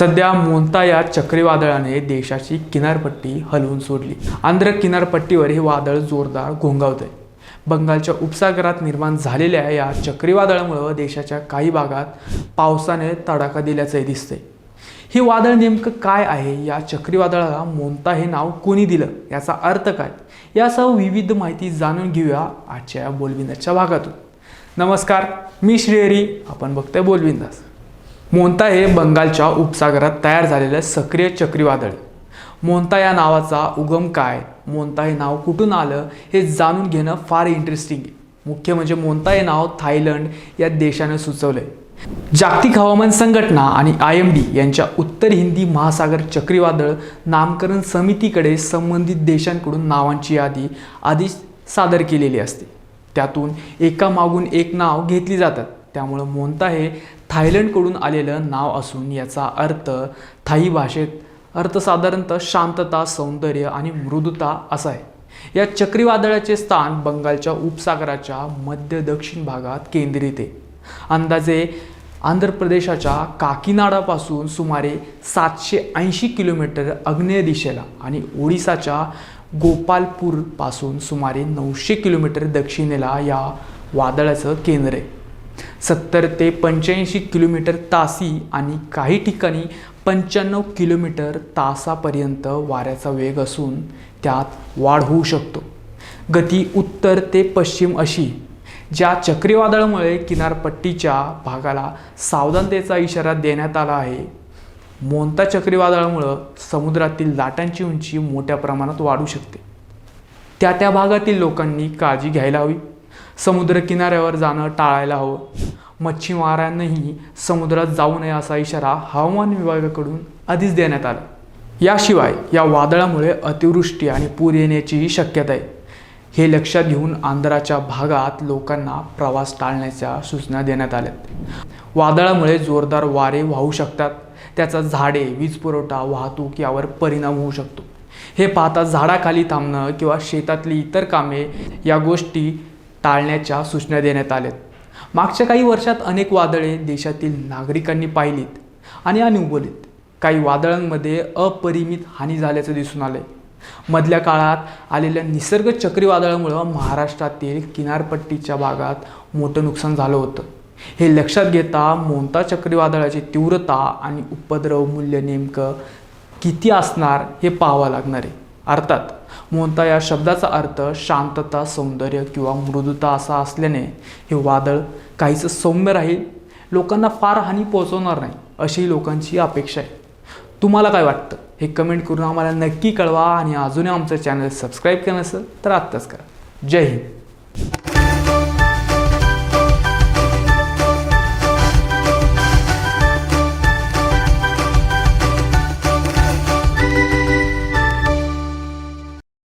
सध्या मोंता या चक्रीवादळाने देशाची किनारपट्टी हलवून सोडली. आंध्र किनारपट्टीवर हे वादळ जोरदार घोंगावत आहे बंगालच्या उपसागरात निर्माण झालेल्या या चक्रीवादळामुळं देशाच्या काही भागात पावसाने तडाखा दिल्याचंही दिसतंय. हे वादळ नेमकं काय आहे? या चक्रीवादळाला मोंता हे नाव कोणी दिलं? याचा अर्थ काय? यासह विविध माहिती जाणून घेऊया आजच्या या बोलविंदाच्या भागातून. नमस्कार मी श्रीहरी. आपण बघतोय बोलविंदास. मोंता हे बंगालच्या उपसागरात तयार झालेलं सक्रिय चक्रीवादळ. मोंता या नावाचा उगम काय? मोंता हे नाव कुठून आलं? हे जाणून घेणं फार इंटरेस्टिंग आहे मुख्य म्हणजे मोंता हे नाव थायलंड या देशानं सुचवलंय. जागतिक हवामान संघटना आणि आय एम डी यांच्या उत्तर हिंदी महासागर चक्रीवादळ नामकरण समितीकडे संबंधित देशांकडून नावांची यादी आधीच सादर केलेली असते. त्यातून एका मागून एक नाव घेतली जातात. त्यामुळं मोंता हे थायलंडकडून आलेलं नाव असून याचा अर्थ थाई भाषेत अर्थ साधारणतः शांतता सौंदर्य आणि मृदुता असा आहे. या चक्रीवादळाचे स्थान बंगालच्या उपसागराच्या मध्य दक्षिण भागात केंद्रित आहे. अंदाजे आंध्र प्रदेशाच्या काकीनाडापासून सुमारे सातशे ऐंशी किलोमीटर आग्नेय दिशेला आणि ओडिसाच्या गोपालपूरपासून सुमारे नऊशे किलोमीटर दक्षिणेला या वादळाचं केंद्र आहे. सत्तर ते पंच्याऐंशी किलोमीटर तासी आणि काही ठिकाणी पंच्याण्णव किलोमीटर तासापर्यंत वाऱ्याचा वेग असून त्यात वाढ होऊ शकतो. गती उत्तर ते पश्चिम अशी ज्या चक्रीवादळामुळे किनारपट्टीच्या भागाला सावधानतेचा इशारा देण्यात आला आहे. मोंता चक्रीवादळामुळं समुद्रातील लाटांची उंची मोठ्या प्रमाणात वाढू शकते. त्या त्या भागातील लोकांनी काळजी घ्यायला हवी. समुद्रकिनाऱ्यावर जाणं टाळायला हवं. मच्छीमारांनाही समुद्रात जाऊ नये असा इशारा हवामान विभागाकडून आधीच देण्यात आला. याशिवाय या वादळामुळे अतिवृष्टी आणि पूर येण्याचीही शक्यता आहे. हे लक्षात घेऊन आंध्राच्या भागात लोकांना प्रवास टाळण्याच्या सूचना देण्यात आल्यात. वादळामुळे जोरदार वारे वाहू शकतात. त्याचा झाडे वीज पुरवठा वाहतूक यावर परिणाम होऊ शकतो. हे पाहता झाडाखाली थांबणं किंवा शेतातली इतर कामे या गोष्टी टाळण्याच्या सूचना देण्यात आल्यात. मागच्या काही वर्षात अनेक वादळे देशातील नागरिकांनी पाहिलीत आणि अनुभवलीत काही वादळांमध्ये अपरिमित हानी झाल्याचं दिसून आलंय. मधल्या काळात आलेल्या निसर्ग चक्रीवादळामुळं महाराष्ट्रातील किनारपट्टीच्या भागात मोठं नुकसान झालं होतं. हे लक्षात घेता मोंता चक्रीवादळाची तीव्रता आणि उपद्रव मूल्य नेमकं किती असणार हे पाहावं लागणार आहे. अर्थात मोंता या शब्दाचा अर्थ शांतता सौंदर्य किंवा मृदुता असा असल्याने हे वादळ काहीचं सौम्य राहील लोकांना फार हानी पोहोचवणार नाही अशी लोकांची अपेक्षा आहे. तुम्हाला काय वाटतं? हे कमेंट करून आम्हाला नक्की कळवा आणि अजूनही आमचं चॅनल सबस्क्राईब केलं नसेल तर आत्ताच करा. जय हिंद.